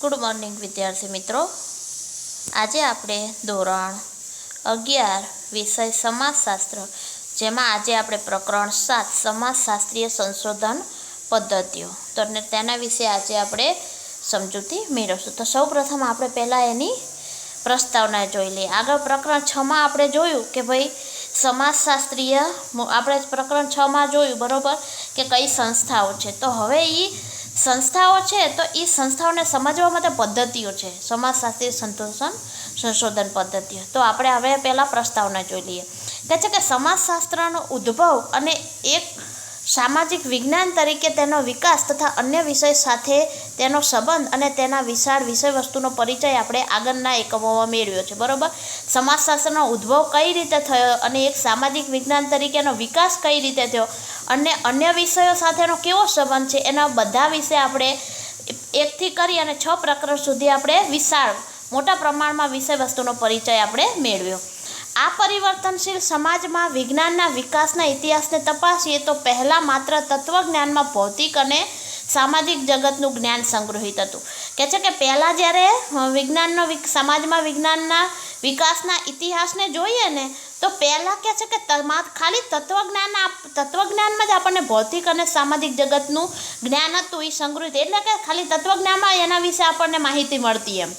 Good morning વિદ્યાર્થી મિત્રો. આજે આપણે ધોરણ અગિયાર વિષય સમાજશાસ્ત્ર, જેમાં આજે આપણે પ્રકરણ સાત, સમાજશાસ્ત્રીય સંશોધન પદ્ધતિઓ. તો તેના વિશે આજે આપણે સમજૂતી મેળવશું. તો સૌપ્રથમ આપણે પહેલાં એની પ્રસ્તાવના જોઈ લઈએ. આગળ પ્રકરણ છમાં આપણે જોયું કે ભાઈ સમાજશાસ્ત્રીય, આપણે પ્રકરણ છમાં જોયું બરાબર, કે કઈ સંસ્થાઓ છે. તો હવે એ સંસ્થાઓ છે, તો એ સંસ્થાઓને સમજવા માટે પદ્ધતિઓ છે. સમાજશાસ્ત્રીય સંતોષન સંશોધન પદ્ધતિઓ. તો આપણે હવે પહેલાં પ્રસ્તાવના જોઈ લઈએ. કહે છે કે સમાજશાસ્ત્રનો ઉદ્ભવ અને એક સામાજિક વિજ્ઞાન તરીકે તેનો વિકાસ તથા અન્ય વિષય સાથે તેનો સંબંધ અને તેના વિશાળ વિષય વસ્તુનો પરિચય આપણે આગળના એકમોમાં મેળવ્યો છે. બરાબર? સમાજશાસ્ત્રનો ઉદ્ભવ કઈ રીતે થયો અને એક સામાજિક વિજ્ઞાન તરીકેનો વિકાસ કઈ રીતે થયો અને અન્ય વિષયો સાથેનો કેવો સંબંધ છે એના બધા વિશે આપણે એકથી કરી અને છ પ્રકરણ સુધી આપણે વિશાળ, મોટા પ્રમાણમાં વિષય વસ્તુનો પરિચય આપણે મેળવ્યો. આ પરિવર્તનશીલ સમાજમાં વિજ્ઞાનના વિકાસના ઇતિહાસને તપાસીએ તો પહેલાં માત્ર તત્વજ્ઞાનમાં ભૌતિક અને સામાજિક જગતનું જ્ઞાન સંગ્રહિત હતું. કે છે કે પહેલાં જ્યારે વિજ્ઞાનનો સમાજમાં વિજ્ઞાનના વિકાસના ઇતિહાસને જોઈએ ને, તો પહેલાં કહે છે કે ખાલી તત્વજ્ઞાન તત્વજ્ઞાનમાં જ આપણને ભૌતિક અને સામાજિક જગતનું જ્ઞાન હતું એ સંગ્રહિત. એટલે કે ખાલી તત્વજ્ઞાનમાં એના વિશે આપણને માહિતી મળતી એમ.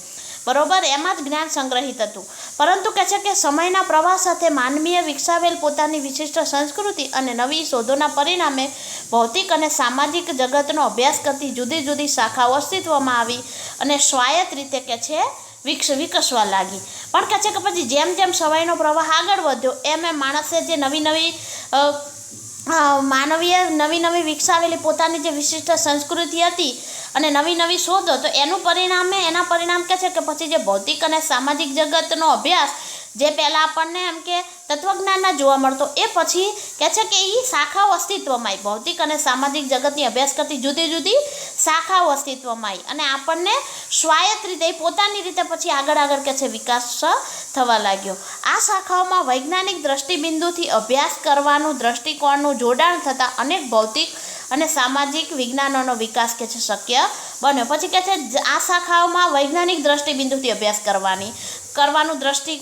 બરોબર? એમાં જ જ્ઞાન સંગ્રહિત હતું. પરંતુ કહે છે કે સમયના પ્રવાહ સાથે માનવીએ વિકસાવેલ પોતાની વિશિષ્ટ સંસ્કૃતિ અને નવી શોધોના પરિણામે ભૌતિક અને સામાજિક જગતનો અભ્યાસ કરતી જુદી જુદી શાખાઓ અસ્તિત્વમાં આવી અને સ્વાયત્ત રીતે કે છે, વિકસ, વિકસવા લાગી. પણ કહે છે કે પછી જેમ જેમ સમયનો પ્રવાહ આગળ વધ્યો, એમ એમ માણસે જે નવી નવી માનવીય નવી નવી વિકસાવેલી પોતાની જે વિશિષ્ટ સંસ્કૃતિ હતી અને નવી નવી શોધો, તો એનું પરિણામે એના પરિણામ કે છે કે પછી જે ભૌતિક અને સામાજિક જગતનો અભ્યાસ જે પહેલાં આપણને એમ કે તત્વજ્ઞાનમાં જોવા મળતો, એ પછી કહે છે કે એ શાખાઓ અસ્તિત્વમાં આવી ભૌતિક અને સામાજિક જગતની અભ્યાસ કરતી જુદી જુદી શાખાઓ અસ્તિત્વમાં આવી અને આપણને સ્વાયત્ત રીતે પોતાની રીતે પછી આગળ આગળ કે છે વિકાસ થવા લાગ્યો. આ શાખાઓમાં વૈજ્ઞાનિક દ્રષ્ટિબિંદુથી અભ્યાસ કરવાનું, દ્રષ્ટિકોણનું જોડાણ થતાં અનેક ભૌતિક અને સામાજિક વિજ્ઞાનોનો વિકાસ કે છે શક્ય બન્યો. પછી કે છે, આ શાખાઓમાં વૈજ્ઞાનિક દ્રષ્ટિબિંદુથી અભ્યાસ કરવાની. કરવાનું દ્રષ્ટિ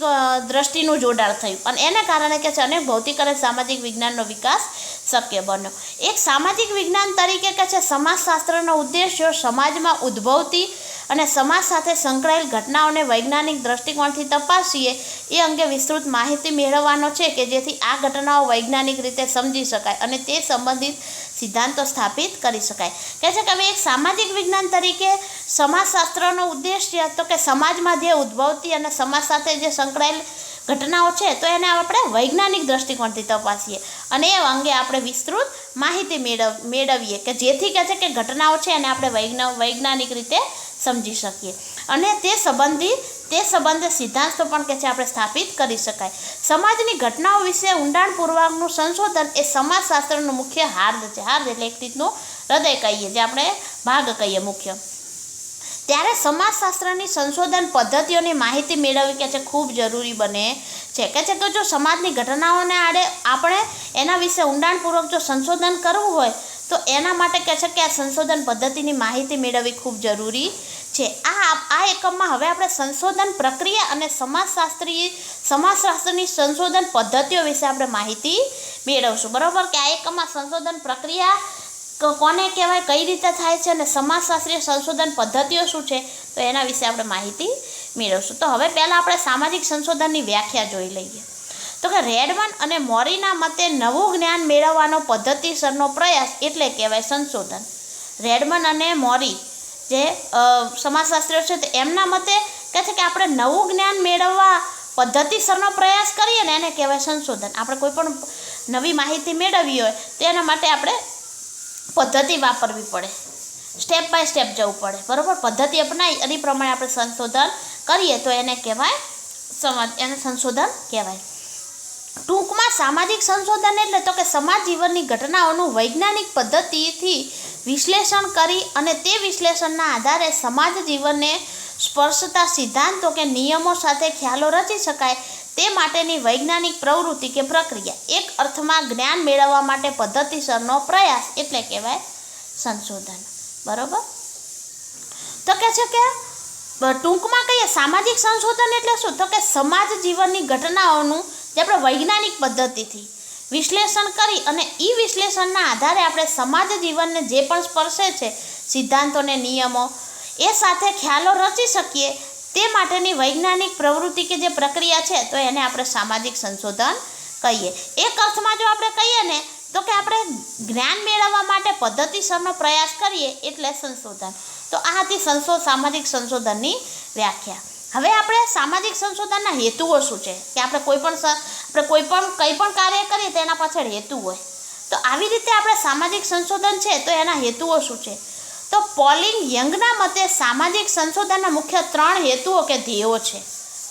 દ્રષ્ટિનું જોડાણ થયું. અને એને કારણે કે છે અનેક ભૌતિક અને સામાજિક વિજ્ઞાનનો વિકાસ શક્ય બન્યો. એક સામાજિક વિજ્ઞાન તરીકે કે છે, સમાજશાસ્ત્રનો ઉદ્દેશ્ય સમાજમાં ઉદ્ભવતી અને સમાજ સાથે સંકળાયેલ ઘટનાઓને વૈજ્ઞાનિક દ્રષ્ટિકોણથી તપાસીએ, એ અંગે વિસ્તૃત માહિતી મેળવવાનો છે કે જેથી આ ઘટનાઓ વૈજ્ઞાનિક રીતે સમજી શકાય અને તે સંબંધિત સિદ્ધાંતો સ્થાપિત કરી શકાય. કહે છે કે હવે એક સામાજિક વિજ્ઞાન તરીકે સમાજશાસ્ત્રનો ઉદ્દેશ્ય તો કે સમાજમાં જે ઉદ્ભવતી અને સમાજ સાથે જે સંકળાયેલ ઘટનાઓ છે, તો એને આપણે વૈજ્ઞાનિક દ્રષ્ટિકોણથી તપાસીએ. અને એ અંગે આપણે વિસ્તૃત માહિતી મેળવ, મેળવીએ કે જેથી કહે છે કે ઘટનાઓ છે એને આપણે વૈજ્ઞા, વૈજ્ઞાનિક રીતે સમજી શકીએ. અને તે સંબંધી, તે સંબંધે સિદ્ધાંતો પણ કે છે આપણે સ્થાપિત કરી શકાય. સમાજની ઘટનાઓ વિશે ઊંડાણપૂર્વકનું સંશોધન એ સમાજશાસ્ત્રનું મુખ્ય હાર્દ છે. હાર્દ એટલે એક રીતનું હૃદય કહીએ, જે આપણે ભાગ કહીએ મુખ્ય. ત્યારે સમાજશાસ્ત્રની સંશોધન પદ્ધતિઓની માહિતી મેળવવી કે છે ખૂબ જરૂરી બને છે. કે છે કે જો સમાજની ઘટનાઓને આડે આપણે એના વિશે ઊંડાણપૂર્વક જો સંશોધન કરવું હોય, તો એના માટે કહે છે કે આ સંશોધન પદ્ધતિની માહિતી મેળવવી ખૂબ જરૂરી છે. આ આ એકમમાં હવે આપણે સંશોધન પ્રક્રિયા અને સમાજશાસ્ત્રી, સમાજશાસ્ત્રની સંશોધન પદ્ધતિઓ વિશે આપણે માહિતી મેળવશું. બરાબર? કે આ એકમમાં સંશોધન પ્રક્રિયા કોને કહેવાય, કઈ રીતે થાય છે અને સમાજશાસ્ત્રીય સંશોધન પદ્ધતિઓ શું છે, તો એના વિશે આપણે માહિતી મેળવશું. તો હવે પહેલાં આપણે સામાજિક સંશોધનની વ્યાખ્યા જોઈ લઈએ. તો કે રેડમન અને મોરીના મતે નવું જ્ઞાન મેળવવાનો પદ્ધતિસરનો પ્રયાસ એટલે કહેવાય સંશોધન. રેડમન અને મોરી જે સમાજશાસ્ત્રીઓ છે, તો એમના મતે કહે છે કે આપણે નવું જ્ઞાન મેળવવા પદ્ધતિસરનો પ્રયાસ કરીએ ને એને કહેવાય સંશોધન. આપણે કોઈ પણ નવી માહિતી મેળવવી હોય, તો એના માટે આપણે પદ્ધતિ વાપરવી પડે. સ્ટેપ બાય સ્ટેપ જવું પડે. બરાબર? પદ્ધતિ અપનાવી અને પ્રમાણે આપણે સંશોધન કરીએ તો એને કહેવાય સમાજ એને સંશોધન કહેવાય. ટૂંકમાં સામાજિક સંશોધન એટલે તો કે સમાજ જીવનની ઘટનાઓનું વૈજ્ઞાનિક પદ્ધતિથી વિશ્લેષણ કરી અને તે વિશ્લેષણના આધારે સમાજ જીવનને સ્પર્શતા સિદ્ધાંતો કે નિયમો સાથે ખ્યાલો રચી શકાય તે માટેની વૈજ્ઞાનિક પ્રવૃત્તિ કે પ્રક્રિયા એક અર્થમાં જ્ઞાન મેળવવા માટે પદ્ધતિસરનો પ્રયાસ એટલે કહેવાય સંશોધન. બરોબર? તો કે છે કે ટૂંકમાં કહીએ સામાજિક સંશોધન એટલે શું? તો કે સમાજ જીવનની ઘટનાઓનું જે આપણે વૈજ્ઞાનિક પદ્ધતિથી વિશ્લેષણ કરી અને એ વિશ્લેષણના આધારે આપણે સમાજ જીવનને જે પણ સ્પર્શે છે, સિદ્ધાંતોને નિયમો, એ સાથે ખ્યાલો રચી શકીએ તે માટેની વૈજ્ઞાનિક પ્રવૃત્તિ કે જે પ્રક્રિયા છે, તો એને આપણે સામાજિક સંશોધન કહીએ. એક અર્થમાં જો આપણે કહીએ ને, તો કે આપણે જ્ઞાન મેળવવા માટે પદ્ધતિસરનો પ્રયાસ કરીએ એટલે સંશોધન. તો આ હતી સંશોધ સામાજિક સંશોધનની વ્યાખ્યા. હવે આપણે સામાજિક સંશોધનના હેતુઓ શું છે? કે આપણે કોઈ પણ આપણે કોઈ પણ, કંઈ પણ કાર્ય કરીએ તો એના પાછળ હેતુ હોય. તો આવી રીતે આપણે સામાજિક સંશોધન છે, તો એના હેતુઓ શું છે? તો પોલિંગ યંગના મતે સામાજિક સંશોધનના મુખ્ય ત્રણ હેતુઓ કે ધ્યેયો છે.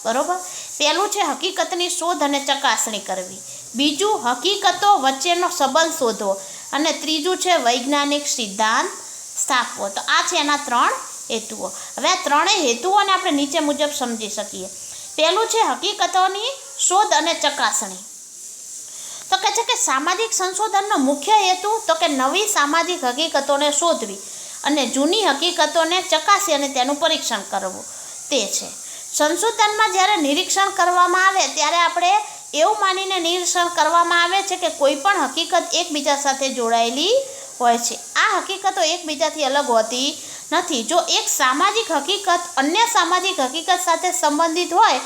બરોબર? પહેલું છે હકીકતની શોધ અને ચકાસણી કરવી. બીજું, હકીકતો વચ્ચેનો સંબંધ શોધવો. અને ત્રીજું છે વૈજ્ઞાનિક સિદ્ધાંત સ્થાપવો. તો આ છે એના ત્રણ હેતુઓ. હવે આ ત્રણેય હેતુઓને આપણે નીચે મુજબ સમજી શકીએ. પહેલું છે હકીકતોની શોધ અને ચકાસણી. તો કહે છે કે સામાજિક સંશોધનનો મુખ્ય હેતુ તો કે નવી સામાજિક હકીકતોને શોધવી. અને જૂની હકીકતોને ચકાસી અને તેનું પરીક્ષણ કરવું. તે છે. સંશોધનમાં જ્યારે નિરીક્ષણ કરવામાં આવે, ત્યારે આપણે એવું માનીને નિરીક્ષણ કરવામાં આવે છે કે કોઈ પણ હકીકત એકબીજા સાથે જોડાયેલી હોય છે. આ હકીકતો એકબીજાથી અલગ હોતી નથી. જો એક સામાજિક હકીકત અન્ય સામાજિક હકીકત સાથે સંબંધિત હોય,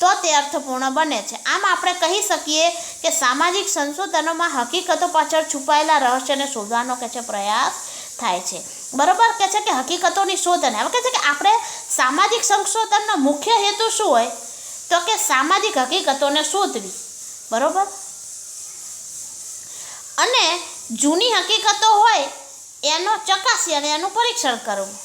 તો તે અર્થપૂર્ણ બને છે. આમ આપણે કહી શકીએ કે સામાજિક સંશોધનોમાં હકીકતો પાછળ છુપાયેલા રહસ્યને શોધવાનો કે છે પ્રયાસ થાય છે. બરોબર કે છે કે હકીકતોની શોધ અને હવે કે છે કે આપણે સામાજિક સંશોધનનો મુખ્ય હેતુ શું હોય? તો કે સામાજિક હકીકતોને શોધવી. બરાબર? અને જૂની હકીકતો હોય એનો ચકાસી અને એનું પરીક્ષણ કરવું.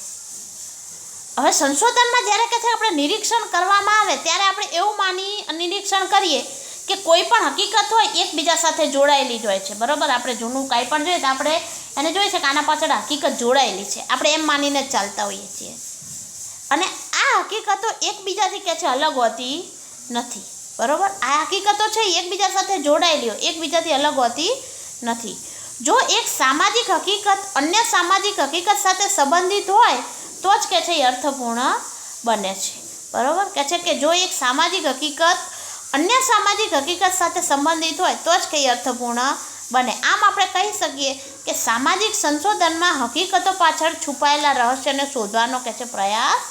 હવે સંશોધનમાં જ્યારે કે છે આપણે નિરીક્ષણ કરવામાં આવે ત્યારે આપણે એવું માની નિરીક્ષણ કરીએ કે કોઈ પણ હકીકત હોય એકબીજા સાથે જોડાયેલી જ હોય છે. બરાબર? આપણે જૂનું કાંઈ પણ જોઈએ તો આપણે એને જોઈએ છે કે આના પાછળ હકીકત જોડાયેલી છે. આપણે એમ માનીને જ ચાલતા હોઈએ છીએ. અને આ હકીકતો એકબીજાથી કે છે અલગ હોતી નથી. બરાબર? આ હકીકતો છે એકબીજા સાથે જોડાયેલી હોય, એકબીજાથી અલગ હોતી નથી. જો એક સામાજિક હકીકત અન્ય સામાજિક હકીકત સાથે સંબંધિત હોય, તો જ કે છે એ અર્થપૂર્ણ બને છે. બરાબર? કે છે કે જો એક સામાજિક હકીકત અન્ય સામાજિક હકીકત સાથે સંબંધિત હોય, તો જ કે અર્થપૂર્ણ બને. આમ આપણે કહી શકીએ કે સામાજિક સંશોધનમાં હકીકતો પાછળ છુપાયેલા રહસ્યને શોધવાનો કે છે પ્રયાસ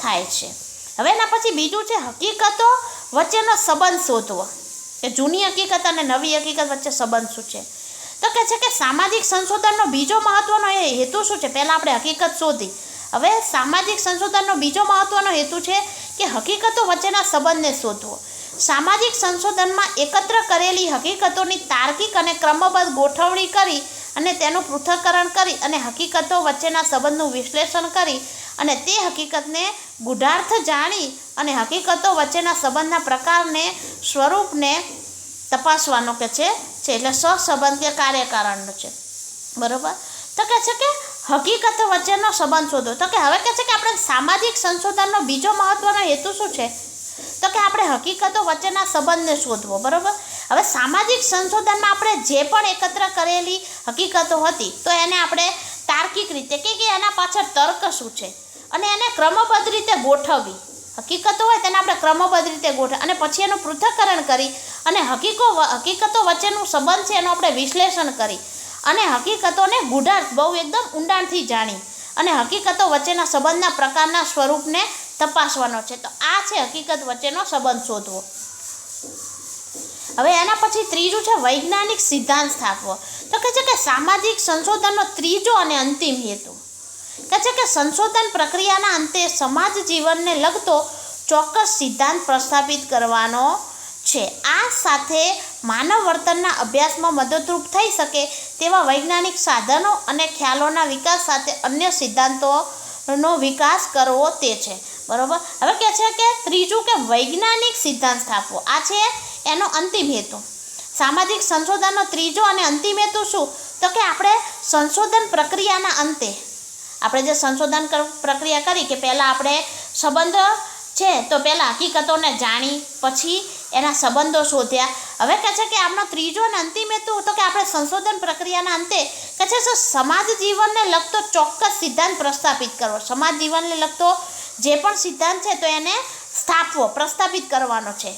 થાય છે. હવે એના પછી બીજું છે હકીકતો વચ્ચેનો સંબંધ શોધવો. કે જૂની હકીકત અને નવી હકીકત વચ્ચે સંબંધ શું છે? તો કહે છે કે સામાજિક સંશોધનનો બીજો મહત્વનો હેતુ શું છે? પહેલાં આપણે હકીકત શોધી. હવે સામાજિક સંશોધનનો બીજો મહત્વનો હેતુ છે કે હકીકતો વચ્ચેના સંબંધને શોધવો. સામાજિક સંશોધનમાં એકત્ર કરેલી હકીકતોની તાર્કિક અને ક્રમબદ્ધ ગોઠવણી કરી અને તેનું પૃથ્થકરણ કરી અને હકીકતો વચ્ચેના સંબંધનું વિશ્લેષણ કરી અને તે હકીકતને ગુઢાર્થ જાણી અને હકીકતો વચ્ચેના સંબંધના પ્રકારને સ્વરૂપને તપાસવાનો કે છે એટલે સહસંબંધ કે કાર્યકારણનો છે. બરાબર? તો કે છે કે હકીકતો વચ્ચેનો સંબંધ શોધો. તો કે હવે કહે છે કે આપણે સામાજિક સંશોધનનો બીજો મહત્ત્વનો હેતુ શું છે? તો કે આપણે હકીકતો વચ્ચેના સંબંધને શોધવો, બરાબર? હવે સામાજિક સંશોધનમાં આપણે જે પણ એકત્ર કરેલી હકીકતો હતી, તો એને આપણે તાર્કિક રીતે કે કે એના પાછળ તર્ક શું છે? અને એને ક્રમબદ્ધ રીતે ગોઠવવી. હકીકતો હોય તેને આપણે ક્રમબદ્ધ રીતે ગોઠવી અને પછી એનું પૃથ્થકરણ કરી અને હકીકો હકીકતો વચ્ચેનું સંબંધ છે એનું આપણે વિશ્લેષણ કરી. અને હકીકતોને ગુઢાર્થ, બહુ એકદમ ઊંડાણથી જાણી. અને હકીકતો વચ્ચેના સંબંધના પ્રકારના સ્વરૂપને તપાસવાનો છે. તો આ છે હકીકત વચ્ચેનો સંબંધ શોધવો. હવે એના પછી ત્રીજું છે વૈજ્ઞાનિક સિદ્ધાંત સ્થાપવો. તો કે છે કે સામાજિક સંશોધનનો ત્રીજો અને અંતિમ હેતુ. કે છે કે સંશોધન પ્રક્રિયાના અંતે સમાજ જીવનને લગતો ચોક્કસ સિદ્ધાંત પ્રસ્થાપિત કરવાનો છે. આ સાથે માનવ વર્તનના અભ્યાસમાં મદદરૂપ થઈ શકે તેવા વૈજ્ઞાનિક સાધનો અને ખ્યાલોના વિકાસ સાથે અન્ય સિદ્ધાંતોનો વિકાસ કરવો તે છે. બરોબર? હવે કે છે કે ત્રીજું કે વૈજ્ઞાનિક સિદ્ધાંત સ્થાપવો. આ છે એનો અંતિમ હેતુ. સામાજિક સંશોધનનો ત્રીજો અને અંતિમ હેતુ શું? તો કે આપણે સંશોધન પ્રક્રિયાના અંતે, આપણે જે સંશોધન પ્રક્રિયા કરી કે પહેલાં આપણે સંબંધો છે, તો પહેલાં હકીકતોને જાણી, પછી એના સંબંધો શોધ્યા. હવે કહે છે કે આપણો ત્રીજો અને અંતિમ હેતુ તો કે આપણે સંશોધન પ્રક્રિયાના અંતે કહે છે સમાજ જીવનને લગતો ચોક્કસ સિદ્ધાંત પ્રસ્થાપિત કરવો. સમાજ જીવનને લગતો જે પણ સિદ્ધાંત છે તો એને સ્થાપવો, પ્રસ્થાપિત કરવાનો છે.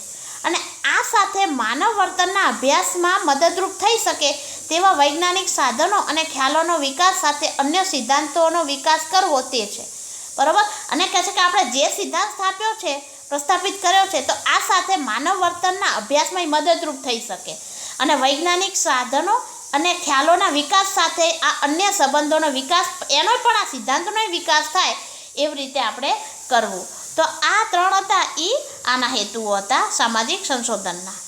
અને આ સાથે માનવ વર્તનના અભ્યાસમાં મદદરૂપ થઈ શકે તેવા વૈજ્ઞાનિક સાધનો અને ખ્યાલોનો વિકાસ સાથે અન્ય સિદ્ધાંતોનો વિકાસ કરવો તે છે. બરાબર? અને કહે છે કે આપણે જે સિદ્ધાંત સ્થાપ્યો છે, પ્રસ્થાપિત કર્યો છે, તો આ સાથે માનવ વર્તનના અભ્યાસમાં મદદરૂપ થઈ શકે. અને વૈજ્ઞાનિક સાધનો અને ખ્યાલોના વિકાસ સાથે આ અન્ય સંબંધોનો વિકાસ, એનો પણ આ સિદ્ધાંતોનો વિકાસ થાય એવી રીતે આપણે કરવું. તો આ ત્રણ હતા એ આના હેતુઓ હતા સામાજિક સંશોધનના.